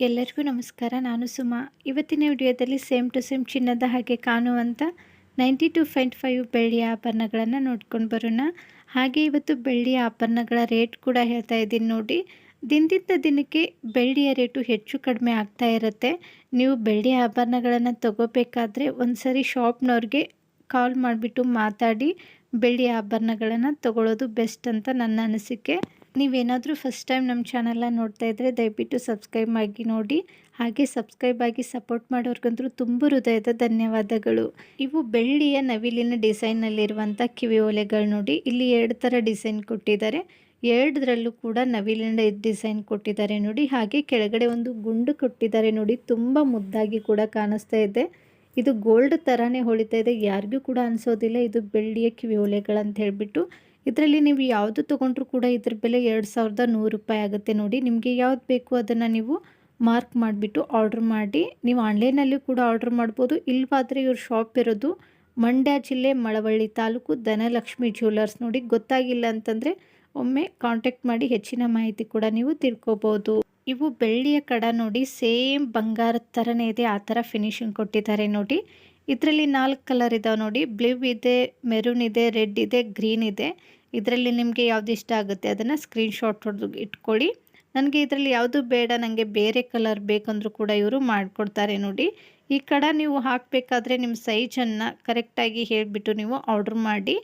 ಎಲ್ಲರಿಗೂ ನಮಸ್ಕಾರ. ನಾನು ಸುಮಾ. ಇವತ್ತಿನ ವಿಡಿಯೋದಲ್ಲಿ ಸೇಮ್ ಟು ಸೇಮ್ ಚಿನ್ನದ ಹಾಗೆ ಕಾಣುವಂಥ ನೈಂಟಿ ಟು ಪಾಯಿಂಟ್ ಫೈವ್ ಬೆಳ್ಳಿಯ ಆಭರಣಗಳನ್ನು ನೋಡ್ಕೊಂಡು ಬರೋಣ. ಹಾಗೆ ಇವತ್ತು ಬೆಳ್ಳಿಯ ಆಭರಣಗಳ ರೇಟ್ ಕೂಡ ಹೇಳ್ತಾ ಇದ್ದೀನಿ ನೋಡಿ. ದಿನದಿಂದ ದಿನಕ್ಕೆ ಬೆಳ್ಳಿಯ ರೇಟು ಹೆಚ್ಚು ಕಡಿಮೆ ಆಗ್ತಾ ಇರುತ್ತೆ. ನೀವು ಬೆಳ್ಳಿಯ ಆಭರಣಗಳನ್ನು ತಗೋಬೇಕಾದ್ರೆ ಒಂದು ಸರಿ ಶಾಪ್ನವ್ರಿಗೆ ಕಾಲ್ ಮಾಡಿಬಿಟ್ಟು ಮಾತಾಡಿ ಬೆಳ್ಳಿಯ ಆಭರಣಗಳನ್ನು ತಗೊಳ್ಳೋದು ಬೆಸ್ಟ್ ಅಂತ ನನ್ನ ಅನಿಸಿಕೆ. ನೀವೇನಾದರೂ ಫಸ್ಟ್ ಟೈಮ್ ನಮ್ಮ ಚಾನಲ್ನ ನೋಡ್ತಾ ಇದ್ದರೆ ದಯವಿಟ್ಟು ಸಬ್ಸ್ಕ್ರೈಬ್ ಆಗಿ ನೋಡಿ. ಹಾಗೆ ಸಬ್ಸ್ಕ್ರೈಬ್ ಆಗಿ ಸಪೋರ್ಟ್ ಮಾಡೋರ್ಗಂತೂ ತುಂಬ ಹೃದಯದ ಧನ್ಯವಾದಗಳು. ಇವು ಬೆಳ್ಳಿಯ ನವಿಲಿನ ಡಿಸೈನ್ನಲ್ಲಿರುವಂಥ ಕಿವಿ ಓಲೆಗಳು ನೋಡಿ. ಇಲ್ಲಿ ಎರಡು ಥರ ಡಿಸೈನ್ ಕೊಟ್ಟಿದ್ದಾರೆ. ಎರಡರಲ್ಲೂ ಕೂಡ ನವಿಲಿನ ಡಿಸೈನ್ ಕೊಟ್ಟಿದ್ದಾರೆ ನೋಡಿ. ಹಾಗೆ ಕೆಳಗಡೆ ಒಂದು ಗುಂಡು ಕೊಟ್ಟಿದ್ದಾರೆ ನೋಡಿ. ತುಂಬ ಮುದ್ದಾಗಿ ಕೂಡ ಕಾಣಿಸ್ತಾ ಇದೆ. ಇದು ಗೋಲ್ಡ್ ಥರನೇ ಹೊಳಿತಾ ಇದೆ. ಯಾರಿಗೂ ಕೂಡ ಅನಿಸೋದಿಲ್ಲ. ಇದು ಬೆಳ್ಳಿಯ ಕಿವಿ ಒಲೆಗಳಂತ ಹೇಳಿಬಿಟ್ಟು. ಇದರಲ್ಲಿ ನೀವು ಯಾವುದು ತೊಗೊಂಡ್ರೂ ಕೂಡ ಇದ್ರ ಬೆಲೆ ಎರಡು ಸಾವಿರದ ನೂರು ರೂಪಾಯಿ ಆಗುತ್ತೆ ನೋಡಿ. ನಿಮಗೆ ಯಾವ್ದು ಬೇಕು ಅದನ್ನು ನೀವು ಮಾರ್ಕ್ ಮಾಡಿಬಿಟ್ಟು ಆರ್ಡ್ರ್ ಮಾಡಿ. ನೀವು ಆನ್ಲೈನಲ್ಲಿ ಕೂಡ ಆರ್ಡ್ರ್ ಮಾಡ್ಬೋದು. ಇಲ್ವಾದರೆ ಇವ್ರ ಶಾಪ್ ಇರೋದು ಮಂಡ್ಯ ಜಿಲ್ಲೆ ಮಳವಳ್ಳಿ ತಾಲೂಕು ಧನಲಕ್ಷ್ಮಿ ಜ್ಯುವೆಲರ್ಸ್ ನೋಡಿ. ಗೊತ್ತಾಗಿಲ್ಲ ಅಂತಂದರೆ ಒಮ್ಮೆ ಕಾಂಟ್ಯಾಕ್ಟ್ ಮಾಡಿ ಹೆಚ್ಚಿನ ಮಾಹಿತಿ ಕೂಡ ನೀವು ತಿಳ್ಕೊಬೋದು. ಇವು ಬೆಳ್ಳಿಯ ಕಡ ನೋಡಿ, ಸೇಮ್ ಬಂಗಾರದ ಥರನೇ ಇದೆ. ಆ ಥರ ಫಿನಿಶಿಂಗ್ ಕೊಟ್ಟಿದ್ದಾರೆ ನೋಡಿ. ಇದರಲ್ಲಿ ನಾಲ್ಕು ಕಲರ್ ಇದಾವೆ ನೋಡಿ. ಬ್ಲೂ ಇದೆ ಮೆರೂನ್ ಇದೆ ರೆಡ್ ಇದೆ ಗ್ರೀನ್ ಇದೆ. ಇದರಲ್ಲಿ ನಿಮಗೆ ಯಾವುದು ಇಷ್ಟ ಆಗುತ್ತೆ ಅದನ್ನು ಸ್ಕ್ರೀನ್ಶಾಟ್ ಹೊಡೆದು ಇಟ್ಕೊಳ್ಳಿ. ನನಗೆ ಇದರಲ್ಲಿ ಯಾವುದು ಬೇಡ ನನಗೆ ಬೇರೆ ಕಲರ್ ಬೇಕಂದ್ರೂ ಕೂಡ ಇವರು ಮಾಡಿಕೊಡ್ತಾರೆ ನೋಡಿ. ಈ ಕಡ ನೀವು ಹಾಕಬೇಕಾದ್ರೆ ನಿಮ್ಮ ಸೈಜನ್ನು ಕರೆಕ್ಟಾಗಿ ಹೇಳಿಬಿಟ್ಟು ನೀವು ಆರ್ಡ್ರ್ ಮಾಡಿ.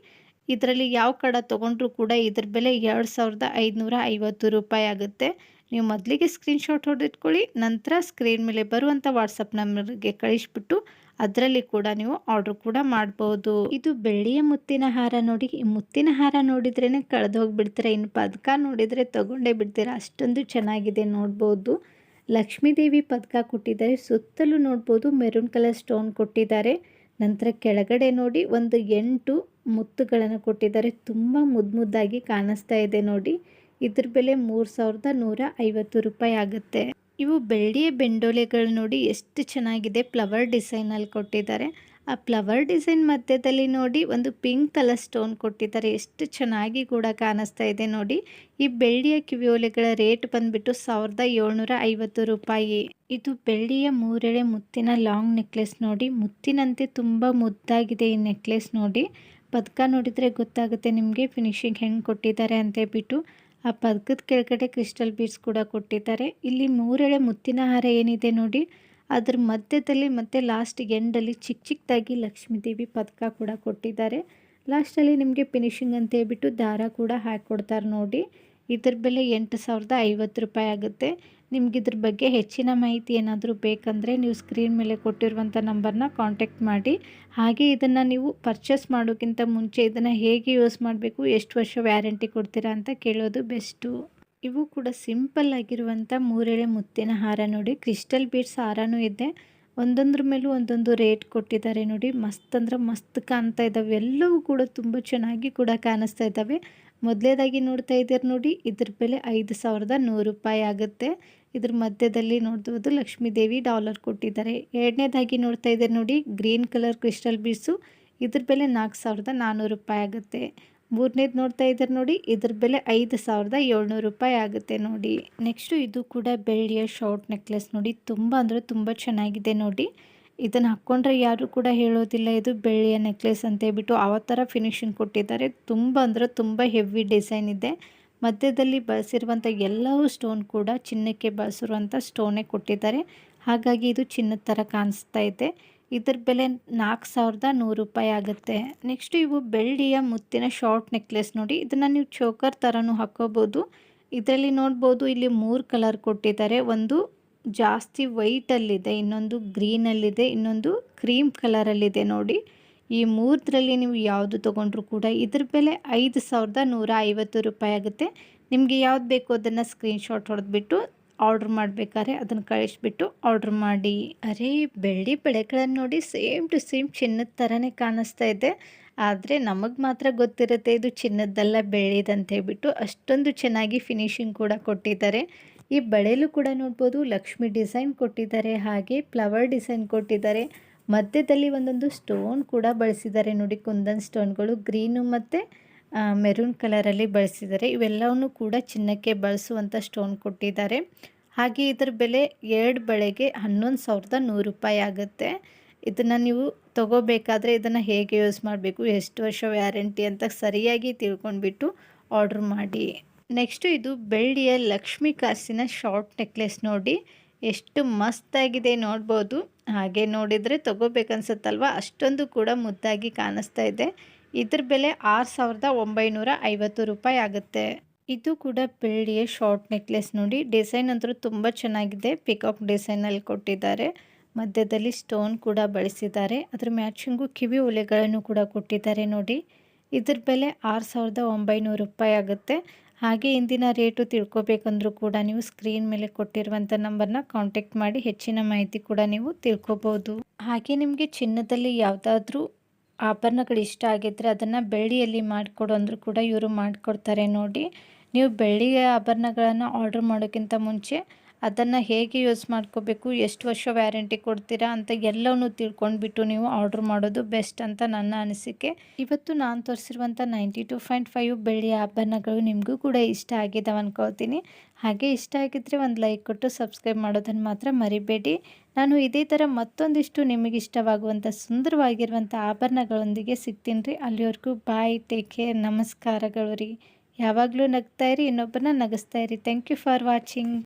ಇದರಲ್ಲಿ ಯಾವ ಕಡ ತೊಗೊಂಡ್ರೂ ಕೂಡ ಇದ್ರ ಬೆಲೆ ಎರಡು ಸಾವಿರದ ಐದುನೂರ ಐವತ್ತು ರೂಪಾಯಿ ಆಗುತ್ತೆ. ನೀವು ಮೊದಲಿಗೆ ಸ್ಕ್ರೀನ್ಶಾಟ್ ಹೊಡೆದಿಟ್ಕೊಳ್ಳಿ, ನಂತರ ಸ್ಕ್ರೀನ್ ಮೇಲೆ ಬರುವಂಥ ವಾಟ್ಸಪ್ ನಂಬರ್ಗೆ ಕಳಿಸ್ಬಿಟ್ಟು ಅದರಲ್ಲಿ ಕೂಡ ನೀವು ಆರ್ಡರ್ ಕೂಡ ಮಾಡ್ಬೋದು. ಇದು ಬೆಳ್ಳಿಯ ಮುತ್ತಿನ ಹಾರ ನೋಡಿ, ಈ ಮುತ್ತಿನ ಹಾರ ನೋಡಿದ್ರೇನೆ ಕಳೆದು ಹೋಗ್ಬಿಡ್ತೀರ. ಇನ್ನು ಪದಕ ನೋಡಿದರೆ ತಗೊಂಡೇ ಬಿಡ್ತೀರ. ಅಷ್ಟೊಂದು ಚೆನ್ನಾಗಿದೆ ನೋಡ್ಬೋದು. ಲಕ್ಷ್ಮೀದೇವಿ ಪದಕ ಕೊಟ್ಟಿದ್ದಾರೆ. ಸುತ್ತಲೂ ನೋಡ್ಬೋದು ಮೆರೂನ್ ಕಲರ್ ಸ್ಟೋನ್ ಕೊಟ್ಟಿದ್ದಾರೆ. ನಂತರ ಕೆಳಗಡೆ ನೋಡಿ ಒಂದು ಎಂಟು ಮುತ್ತುಗಳನ್ನು ಕೊಟ್ಟಿದ್ದಾರೆ. ತುಂಬ ಮುದ್ದು ಮುದ್ದಾಗಿ ಕಾಣಿಸ್ತಾ ಇದೆ ನೋಡಿ. ಇದ್ರ ಬೆಲೆ ಮೂರು ಸಾವಿರದ ನೂರ ಐವತ್ತು ರೂಪಾಯಿ ಆಗುತ್ತೆ. ಇವು ಬೆಳ್ಳಿಯ ಬೆಂಡೋಲೆಗಳು ನೋಡಿ ಎಷ್ಟು ಚೆನ್ನಾಗಿದೆ ಫ್ಲವರ್ ಡಿಸೈನಲ್ಲಿ ಕೊಟ್ಟಿದ್ದಾರೆ. ಆ ಫ್ಲವರ್ ಡಿಸೈನ್ ಮಧ್ಯದಲ್ಲಿ ನೋಡಿ ಒಂದು ಪಿಂಕ್ ಕಲರ್ ಸ್ಟೋನ್ ಕೊಟ್ಟಿದ್ದಾರೆ. ಎಷ್ಟು ಚೆನ್ನಾಗಿ ಕೂಡ ಕಾಣಿಸ್ತಾ ಇದೆ ನೋಡಿ. ಈ ಬೆಳ್ಳಿಯ ಕಿವಿಯೋಲೆಗಳ ರೇಟ್ ಬಂದ್ಬಿಟ್ಟು ಸಾವಿರದ ಏಳ್ನೂರ ಐವತ್ತು ರೂಪಾಯಿ. ಇದು ಬೆಳ್ಳಿಯ ಮೂರೆಳೆ ಮುತ್ತಿನ ಲಾಂಗ್ ನೆಕ್ಲೆಸ್ ನೋಡಿ. ಮುತ್ತಿನಂತೆ ತುಂಬ ಮುದ್ದಾಗಿದೆ ಈ ನೆಕ್ಲೆಸ್ ನೋಡಿ. ಪದಕ ನೋಡಿದರೆ ಗೊತ್ತಾಗುತ್ತೆ ನಿಮಗೆ. ಫಿನಿಶಿಂಗ್ ಹೆಂಗೆ ಕೊಟ್ಟಿದ್ದಾರೆ ಅಂತ ಹೇಳ್ಬಿಟ್ಟು. ಆ ಪದಕದ ಕೆಳಗಡೆ ಕ್ರಿಸ್ಟಲ್ ಬೀಡ್ಸ್ ಕೂಡ ಕೊಟ್ಟಿದ್ದಾರೆ. ಇಲ್ಲಿ ಮೂರೆಳೆ ಮುತ್ತಿನ ಹಾರ ಏನಿದೆ ನೋಡಿ. ಅದ್ರ ಮಧ್ಯದಲ್ಲಿ ಮತ್ತೆ ಲಾಸ್ಟ್ ಎಂಡಲ್ಲಿ ಚಿಕ್ಕ ಚಿಕ್ಕದಾಗಿ ಲಕ್ಷ್ಮೀ ದೇವಿ ಪದಕ ಕೂಡ ಕೊಟ್ಟಿದ್ದಾರೆ. ಲಾಸ್ಟಲ್ಲಿ ನಿಮಗೆ ಫಿನಿಶಿಂಗ್ ಅಂತ ಹೇಳ್ಬಿಟ್ಟು ದಾರ ಕೂಡ ಹಾಕಿಕೊಡ್ತಾರೆ ನೋಡಿ. ಇದ್ರ ಬೆಲೆ ಎಂಟು ಸಾವಿರದ ಐವತ್ತು ರೂಪಾಯಿ ಆಗುತ್ತೆ. ನಿಮ್ಗೆ ಇದ್ರ ಬಗ್ಗೆ ಹೆಚ್ಚಿನ ಮಾಹಿತಿ ಏನಾದರೂ ಬೇಕಂದರೆ ನೀವು ಸ್ಕ್ರೀನ್ ಮೇಲೆ ಕೊಟ್ಟಿರುವಂಥ ನಂಬರ್ನ ಕಾಂಟ್ಯಾಕ್ಟ್ ಮಾಡಿ. ಹಾಗೆ ಇದನ್ನು ನೀವು ಪರ್ಚೇಸ್ ಮಾಡೋಕ್ಕಿಂತ ಮುಂಚೆ ಇದನ್ನು ಹೇಗೆ ಯೂಸ್ ಮಾಡಬೇಕು, ಎಷ್ಟು ವರ್ಷ ವ್ಯಾರಂಟಿ ಕೊಡ್ತೀರಾ ಅಂತ ಕೇಳೋದು ಬೆಸ್ಟು ಇವು ಕೂಡ ಸಿಂಪಲ್ ಆಗಿರುವಂಥ ಮೂರೆಳೆ ಮುತ್ತಿನ ಹಾರ ನೋಡಿ. ಕ್ರಿಸ್ಟಲ್ ಬೀಡ್ಸ್ ಹಾರನೂ ಇದೆ. ಒಂದೊಂದ್ರ ಮೇಲೂ ಒಂದೊಂದು ರೇಟ್ ಕೊಟ್ಟಿದ್ದಾರೆ ನೋಡಿ. ಮಸ್ತ್ ಅಂದ್ರೆ ಮಸ್ತ್ ಕಾಣ್ತಾ ಇದ್ದಾವೆ ಎಲ್ಲವೂ ಕೂಡ ತುಂಬ ಚೆನ್ನಾಗಿ ಕೂಡ ಕಾಣಿಸ್ತಾ ಇದ್ದಾವೆ ಮೊದಲೇದಾಗಿ ನೋಡ್ತಾ ಇದ್ದೀರಿ ನೋಡಿ, ಇದ್ರ ಬೆಲೆ ಐದು ಸಾವಿರದ ನೂರು ರೂಪಾಯಿ ಆಗುತ್ತೆ. ಇದ್ರ ಮಧ್ಯದಲ್ಲಿ ನೋಡ್ಬೋದು ಲಕ್ಷ್ಮೀ ದೇವಿ ಡಾಲರ್ ಕೊಟ್ಟಿದ್ದಾರೆ. ಎರಡನೇದಾಗಿ ನೋಡ್ತಾ ಇದ್ದಾರೆ ನೋಡಿ, ಗ್ರೀನ್ ಕಲರ್ ಕ್ರಿಸ್ಟಲ್ ಬೀಡ್ಸು ಇದ್ರ ಬೆಲೆ ನಾಲ್ಕು ಸಾವಿರದ ನಾನ್ನೂರು ರೂಪಾಯಿ ಆಗುತ್ತೆ. ಮೂರನೇದು ನೋಡ್ತಾ ಇದ್ದಾರೆ ನೋಡಿ, ಇದ್ರ ಬೆಲೆ ಐದು ಸಾವಿರದ ಏಳ್ನೂರು ರೂಪಾಯಿ ಆಗುತ್ತೆ ನೋಡಿ. ನೆಕ್ಸ್ಟು ಇದು ಕೂಡ ಬೆಳ್ಳಿಯ ಶಾರ್ಟ್ ನೆಕ್ಲೆಸ್ ನೋಡಿ, ತುಂಬ ಅಂದರೆ ತುಂಬ ಚೆನ್ನಾಗಿದೆ ನೋಡಿ. ಇದನ್ನು ಹಾಕ್ಕೊಂಡ್ರೆ ಯಾರು ಕೂಡ ಹೇಳೋದಿಲ್ಲ, ಇದು ಬೆಳ್ಳಿಯ ನೆಕ್ಲೆಸ್ ಅಂತ ಹೇಳ್ಬಿಟ್ಟು ಆ ಥರ ಫಿನಿಶಿಂಗ್ ಕೊಟ್ಟಿದ್ದಾರೆ. ತುಂಬ ಅಂದರೆ ತುಂಬ ಹೆವಿ ಡಿಸೈನ್ ಇದೆ. ಮಧ್ಯದಲ್ಲಿ ಬಳಸಿರುವಂಥ ಎಲ್ಲವೂ ಸ್ಟೋನ್ ಕೂಡ ಚಿನ್ನಕ್ಕೆ ಬಳಸಿರುವಂಥ ಸ್ಟೋನೇ ಕೊಟ್ಟಿದ್ದಾರೆ. ಹಾಗಾಗಿ ಇದು ಚಿನ್ನದ ಥರ ಕಾಣಿಸ್ತಾ ಇದೆ. ಇದ್ರ ಬೆಲೆ ನಾಲ್ಕು ಸಾವಿರದ ನೂರು ರೂಪಾಯಿ ಆಗುತ್ತೆ. ನೆಕ್ಸ್ಟ್ ಇವು ಬೆಳ್ಳಿಯ ಮುತ್ತಿನ ಶಾರ್ಟ್ ನೆಕ್ಲೆಸ್ ನೋಡಿ. ಇದನ್ನು ನೀವು ಚೋಕರ್ ಥರನೂ ಹಾಕೋಬೋದು. ಇದರಲ್ಲಿ ನೋಡ್ಬೋದು ಇಲ್ಲಿ ಮೂರು ಕಲರ್ ಕೊಟ್ಟಿದ್ದಾರೆ. ಒಂದು ಜಾಸ್ತಿ ವೈಟಲ್ಲಿದೆ ಇನ್ನೊಂದು ಗ್ರೀನಲ್ಲಿದೆ ಇನ್ನೊಂದು ಕ್ರೀಮ್ ಕಲರಲ್ಲಿದೆ ನೋಡಿ. ಈ ಮೂರರಲ್ಲಿ ನೀವು ಯಾವುದು ತೊಗೊಂಡ್ರು ಕೂಡ ಇದ್ರ ಬೆಲೆ ಐದು ಸಾವಿರದ ನೂರ ಐವತ್ತು ರೂಪಾಯಿ ಆಗುತ್ತೆ. ನಿಮಗೆ ಯಾವ್ದು ಬೇಕು ಅದನ್ನು ಸ್ಕ್ರೀನ್ಶಾಟ್ ಹೊಡೆದ್ಬಿಟ್ಟು ಆರ್ಡ್ರ್ ಮಾಡಬೇಕಾದ್ರೆ ಅದನ್ನು ಕಳಿಸ್ಬಿಟ್ಟು ಆರ್ಡ್ರ್ ಮಾಡಿ. ಅರೇ, ಬೆಳ್ಳಿ ಬೆಳೆಗಳನ್ನು ನೋಡಿ ಸೇಮ್ ಟು ಸೇಮ್ ಚಿನ್ನದ ಥರನೇ ಕಾಣಿಸ್ತಾ ಇದೆ. ಆದರೆ ನಮಗೆ ಮಾತ್ರ ಗೊತ್ತಿರುತ್ತೆ ಇದು ಚಿನ್ನದ್ದೆಲ್ಲ ಬೆಳ್ಳಿದಂತ ಹೇಳ್ಬಿಟ್ಟು ಅಷ್ಟೊಂದು ಚೆನ್ನಾಗಿ ಫಿನಿಶಿಂಗ್ ಕೂಡ ಕೊಟ್ಟಿದ್ದಾರೆ. ಈ ಬಳೆಯಲ್ಲೂ ಕೂಡ ನೋಡ್ಬೋದು, ಲಕ್ಷ್ಮಿ ಡಿಸೈನ್ ಕೊಟ್ಟಿದ್ದಾರೆ, ಹಾಗೆ ಫ್ಲವರ್ ಡಿಸೈನ್ ಕೊಟ್ಟಿದ್ದಾರೆ. ಮಧ್ಯದಲ್ಲಿ ಒಂದೊಂದು ಸ್ಟೋನ್ ಕೂಡ ಬಳಸಿದ್ದಾರೆ ನೋಡಿ. ಕುಂದನ್ ಸ್ಟೋನ್ಗಳು ಗ್ರೀನು ಮತ್ತು ಮೆರೂನ್ ಕಲರಲ್ಲಿ ಬಳಸಿದ್ದಾರೆ. ಇವೆಲ್ಲವನ್ನು ಕೂಡ ಚಿನ್ನಕ್ಕೆ ಬಳಸುವಂಥ ಸ್ಟೋನ್ ಕೊಟ್ಟಿದ್ದಾರೆ. ಹಾಗೆ ಇದರ ಬೆಲೆ ಎರಡು ಬಳೆಗೆ ಹನ್ನೊಂದು ಸಾವಿರದ ನೂರು ರೂಪಾಯಿ ಆಗುತ್ತೆ. ಇದನ್ನು ನೀವು ತಗೋಬೇಕಾದ್ರೆ ಇದನ್ನು ಹೇಗೆ ಯೂಸ್ ಮಾಡಬೇಕು, ಎಷ್ಟು ವರ್ಷ ವ್ಯಾರಂಟಿ ಅಂತ ಸರಿಯಾಗಿ ತಿಳ್ಕೊಂಡ್ಬಿಟ್ಟು ಆರ್ಡ್ರ್ ಮಾಡಿ. ನೆಕ್ಸ್ಟು ಇದು ಬೆಳ್ಳಿಯ ಲಕ್ಷ್ಮಿ ಕಾಸಿನ ಶಾರ್ಟ್ ನೆಕ್ಲೆಸ್ ನೋಡಿ. ಎಷ್ಟು ಮಸ್ತಾಗಿದೆ ನೋಡ್ಬೋದು. ಹಾಗೆ ನೋಡಿದರೆ ತೊಗೋಬೇಕನ್ಸುತ್ತಲ್ವ? ಅಷ್ಟೊಂದು ಕೂಡ ಮುದ್ದಾಗಿ ಕಾಣಿಸ್ತಾ ಇದೆ. ಇದ್ರ ಬೆಲೆ ಆರು ಸಾವಿರದ ಒಂಬೈನೂರ ಐವತ್ತು ರೂಪಾಯಿ ಆಗುತ್ತೆ. ಇದು ಕೂಡ ಬೆಳ್ಳಿಯ ಶಾರ್ಟ್ ನೆಕ್ಲೆಸ್ ನೋಡಿ. ಡಿಸೈನ್ ಅಂತೂ ತುಂಬ ಚೆನ್ನಾಗಿದೆ. ಪಿಕಾಕ್ ಡಿಸೈನಲ್ಲಿ ಕೊಟ್ಟಿದ್ದಾರೆ. ಮಧ್ಯದಲ್ಲಿ ಸ್ಟೋನ್ ಕೂಡ ಬಳಸಿದ್ದಾರೆ. ಅದ್ರ ಮ್ಯಾಚಿಂಗು ಕಿವಿ ಒಲೆಗಳನ್ನು ಕೂಡ ಕೊಟ್ಟಿದ್ದಾರೆ ನೋಡಿ. ಇದ್ರ ಬೆಲೆ ಆರು ಸಾವಿರದ ಒಂಬೈನೂರು ರೂಪಾಯಿ ಆಗುತ್ತೆ. ಹಾಗೆ ಇಂದಿನ ರೇಟು ತಿಳ್ಕೊಬೇಕಂದ್ರೂ ಕೂಡ ನೀವು ಸ್ಕ್ರೀನ್ ಮೇಲೆ ಕೊಟ್ಟಿರುವಂಥ ನಂಬರ್ನ ಕಾಂಟ್ಯಾಕ್ಟ್ ಮಾಡಿ ಹೆಚ್ಚಿನ ಮಾಹಿತಿ ಕೂಡ ನೀವು ತಿಳ್ಕೊಬೋದು. ಹಾಗೆ ನಿಮಗೆ ಚಿನ್ನದಲ್ಲಿ ಯಾವುದಾದ್ರೂ ಆಭರಣಗಳು ಇಷ್ಟ ಆಗಿದ್ದರೆ ಅದನ್ನು ಬೆಳ್ಳಿಯಲ್ಲಿ ಮಾಡಿಕೊಡು ಅಂದರೂ ಕೂಡ ಇವರು ಮಾಡಿಕೊಡ್ತಾರೆ ನೋಡಿ. ನೀವು ಬೆಳ್ಳಿಯ ಆಭರಣಗಳನ್ನು ಆರ್ಡರ್ ಮಾಡೋಕ್ಕಿಂತ ಮುಂಚೆ ಅದನ್ನು ಹೇಗೆ ಯೂಸ್ ಮಾಡ್ಕೋಬೇಕು, ಎಷ್ಟು ವರ್ಷ ವ್ಯಾರಂಟಿ ಕೊಡ್ತೀರಾ ಅಂತ ಎಲ್ಲವನ್ನೂ ತಿಳ್ಕೊಂಡ್ಬಿಟ್ಟು ನೀವು ಆರ್ಡ್ರ್ ಮಾಡೋದು ಬೆಸ್ಟ್ ಅಂತ ನನ್ನ ಅನಿಸಿಕೆ. ಇವತ್ತು ನಾನು ತೋರಿಸಿರುವಂಥ ನೈಂಟಿ ಟು ಪಾಯಿಂಟ್ ಫೈವ್ ಬೆಳ್ಳಿಯ ಆಭರಣಗಳು ನಿಮಗೂ ಕೂಡ ಇಷ್ಟ ಆಗಿದ್ದಾವೆ ಅನ್ಕೋತೀನಿ ಹಾಗೆ ಇಷ್ಟ ಆಗಿದ್ದರೆ ಒಂದು ಲೈಕ್ ಕೊಟ್ಟು ಸಬ್ಸ್ಕ್ರೈಬ್ ಮಾಡೋದನ್ನು ಮಾತ್ರ ಮರಿಬೇಡಿ. ನಾನು ಇದೇ ಥರ ಮತ್ತೊಂದಿಷ್ಟು ನಿಮಗೆ ಇಷ್ಟವಾಗುವಂಥ ಸುಂದರವಾಗಿರುವಂಥ ಆಭರಣಗಳೊಂದಿಗೆ ಸಿಗ್ತೀನಿ ರೀ. ಅಲ್ಲಿವರೆಗೂ ಬಾಯ್ ಟೇಕ್ ಕೇರ್ ನಮಸ್ಕಾರಗಳು ರೀ. ಯಾವಾಗಲೂ ನಗ್ತಾ ಇರಿ ಇನ್ನೊಬ್ಬರನ್ನ ನಗಿಸ್ತಾ ಇರಿ. Thank you for watching